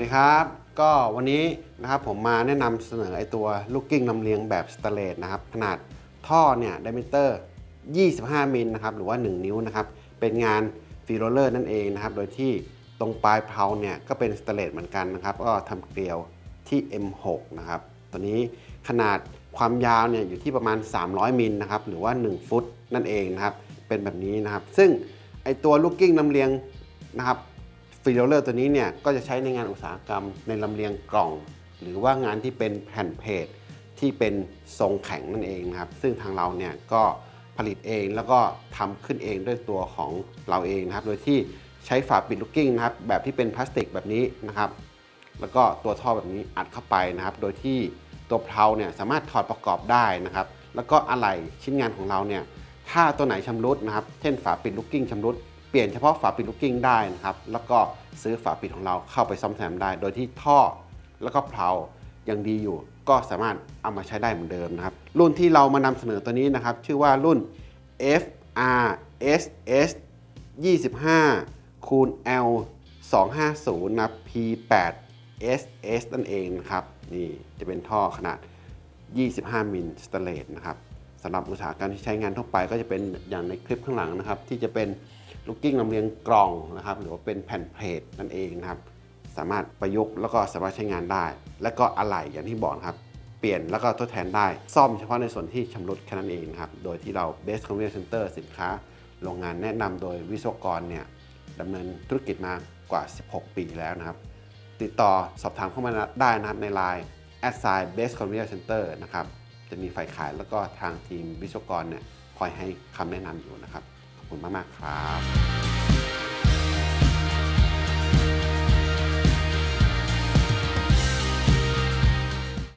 ดีครับ ก็วันนี้นะครับผมมาแนะนำเสนอไอตัวลูกกิ้งลำเลียงแบบสเตนเลสนะครับขนาดท่อเนี่ยไดมิเตอร์ 25 มิลนะครับหรือว่า 1 นิ้วนะครับเป็นงานฟีโรเลอร์นั่นเองนะครับโดยที่ตรงปลายเพลาเนี่ยก็เป็นสเตนเลสเหมือนกันนะครับก็ทำเกลียวที่ M6 นะครับตัวนี้ขนาดความยาวเนี่ยอยู่ที่ประมาณ 300มิลนะครับหรือว่า 1 ฟุตนั่นเองนะครับเป็นแบบนี้นะครับ ซึ่งไอตัวลูกกิ้งลำเลียงนะครับ ฟีโรเลอร์ตัวนี้เนี่ยก็จะใช้ในงานอุตสาหกรรมในลำเลียงกล่อง หรือว่างานที่เป็นแผ่นเพจที่เป็นทรงแข็งนั่นเองนะครับ ซึ่งทางเราเนี่ยก็ผลิตเองแล้วก็ทำขึ้นเองด้วยตัวของเราเองนะครับ โดยที่ใช้ฝาปิดลูกกิ้งนะครับ แบบที่เป็นพลาสติกแบบนี้นะครับ แล้วก็ตัวท่อแบบนี้อัดเข้าไปนะครับ โดยที่ตัวเพลาเนี่ยสามารถถอดประกอบได้นะครับ แล้วก็อะไหล่ชิ้นงานของเราเนี่ยถ้าตัวไหนชำรุดนะครับ เช่นฝาปิดลูกกิ้งชำรุด เปลี่ยนเฉพาะฝาปิดลูกกิ้งได้นะครับ แล้วก็ซื้อฝาปิดของเราเข้าไปซ่อมแซมได้ โดยที่ท่อแล้วก็เพลายังดีอยู่ ก็สามารถเอามาใช้ได้เหมือนเดิมนะครับ รุ่นที่เรามานำเสนอตัวนี้นะครับ ชื่อว่ารุ่น FRSS 25คูณ L 250นะ P8 SS นั่นเองนะครับ นี่จะเป็นท่อขนาด 25 มิลสเตเลสนะครับสำหรับอุตสาหกรรมที่ใช้งานทั่วไปก็จะเป็นอย่างในคลิปข้างหลังนะครับ ที่จะเป็น ลูกกิ้งลำเลียงกล่องนะครับ หรือว่าเป็นแผ่นเพลทนั่นเองนะครับ สามารถประยุกต์แล้วก็สามารถใช้งานได้ และก็อะไหล่อย่างที่บอกครับ เปลี่ยนแล้วก็ทดแทนได้ ซ่อมเฉพาะในส่วนที่ชำรุดแค่นั้นเองครับ โดยที่เรา Best Conveyor Center สินค้า โรงงานแนะนำโดยวิศวกรเนี่ยดำเนินธุรกิจมากว่า 16 ปีแล้วนะครับ ติดต่อสอบถามเข้ามาได้นะครับใน Line a s s i g n Best Conveyor Center นะครับ จะมีฝ่ายขายแล้วก็ทางทีมวิศวกรเนี่ยคอยให้คำแนะนำอยู่นะครับ คุณมากๆครับ